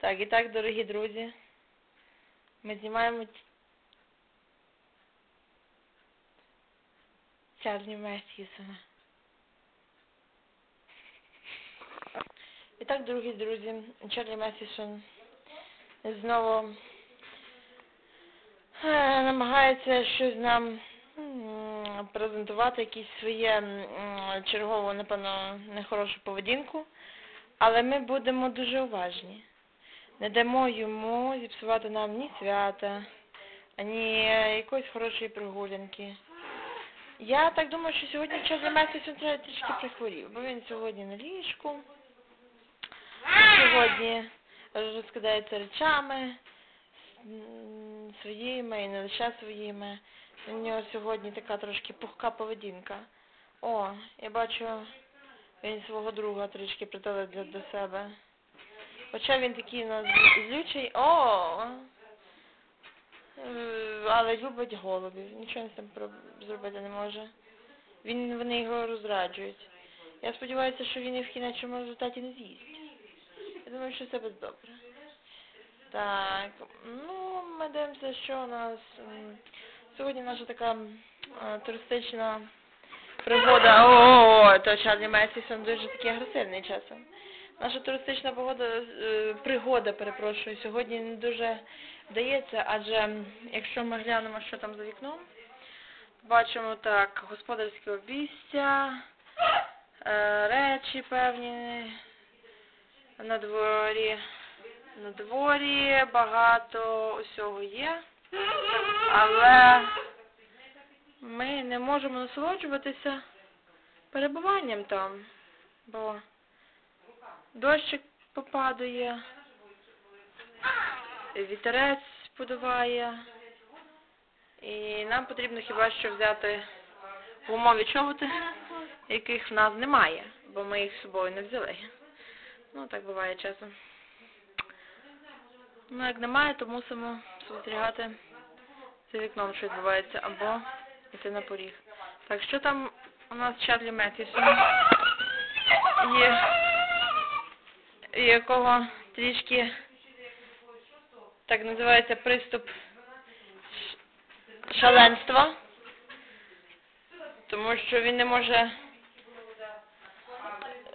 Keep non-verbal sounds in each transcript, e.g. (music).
Так, і так, дорогі друзі, ми знімаємо Чарлі Меттьюсона. І так, дорогі друзі, Чарлі Меттьюсон знову е, намагається щось нам презентувати, якісь своє чергову, напевно, нехорошу поведінку, але ми будемо дуже уважні. Не дамо йому зіпсувати нам ні свята, ані якоїсь хорошої прогулянки. Я так думаю, що сьогодні Чарлі Меттісон треба трішки прихворів, бо він сьогодні на ліжку, сьогодні розкидається речами своїми і не лише своїми. У нього сьогодні така трошки пухка поведінка. О, я бачу, він свого друга трішки притулив для до себе. Хоча він такий у нас злючий. О! Але любить голубів. Нічого з цим зробити не може. Він, вони його розраджують. Я сподіваюся, що він їх в кінечному результаті не з'їсть. Я думаю, що все буде добре. Так, ну, ми дивимося, що у нас сьогодні наша така м, е, туристична пригода. О, то Чарлі Месісон дуже такий агресивний часом. Наша туристична погода, е, пригода, перепрошую, сьогодні не дуже вдається, адже якщо ми глянемо, що там за вікном, бачимо так, господарське обійстя, е, речі певні на дворі. На дворі багато усього є, але ми не можемо насолоджуватися перебуванням там, бо дощик попадає, вітерець подуває, і нам потрібно хіба що взяти гумові чоботи, яких в нас немає, бо ми їх з собою не взяли. Ну, так буває часом. Ну, як немає, то мусимо спостерігати за вікном, що відбувається, або йти на поріг. Так, що там у нас Чарлі Меттісон? Є, якого трішки так називається приступ шаленства, тому що він не може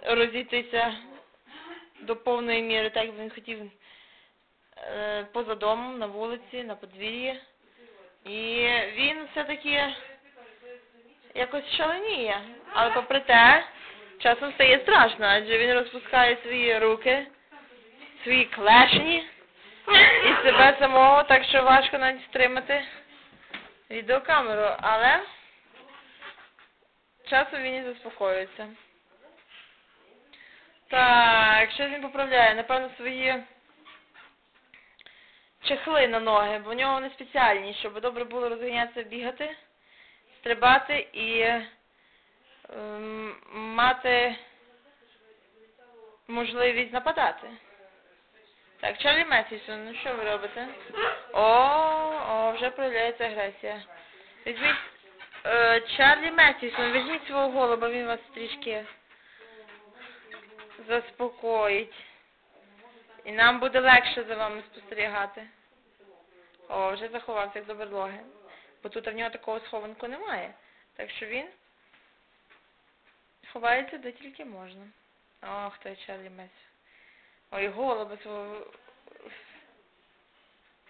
розійтися до повної міри, так як він хотів е, поза домом, на вулиці, на подвір'ї. І він все-таки якось шаленіє. Але попри те, часом стає страшно, адже він розпускає свої руки, свої клешні і себе самого, так що важко навіть стримати відеокамеру. Але часом він і заспокоюється. Так, що він поправляє? Напевно, свої чехли на ноги, бо в нього вони спеціальні, щоб добре було розганятися, бігати, стрибати і мати можливість нападати. Так, Чарлі Месісон, ну що ви робите? О, о, вже проявляється агресія. Візьміть е, Чарлі Месісон, візьміть свого голуба, він вас трішки заспокоїть. І нам буде легше за вами спостерігати. О, вже заховався до берлоги. Бо тут в нього такого схованку немає. Так що він ховається де тільки можна. Ох, той Чарлі Мес. Ой, голуба свого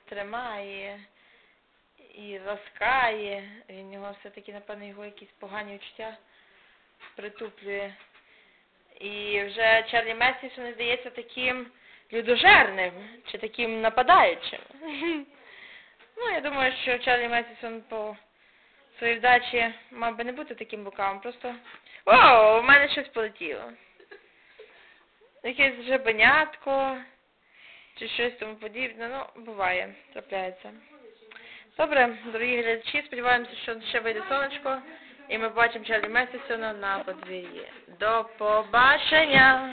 тримає і ласкає. Він його все-таки, напевно, його якісь погані відчуття притуплює. І вже Чарлі Месісон не здається таким людожерним чи таким нападаючим. (laughs) Ну, я думаю, що Чарлі Месісон по своїй вдачі мав би не бути таким бокавим. Просто о, у мене щось полетіло. Якесь жабенятко чи щось тому подібне. Ну, буває, трапляється. Добре, дорогі глядачі, сподіваємося, що ще вийде сонечко, і ми бачимо Чарлі Месісона на подвір'ї. До побачення!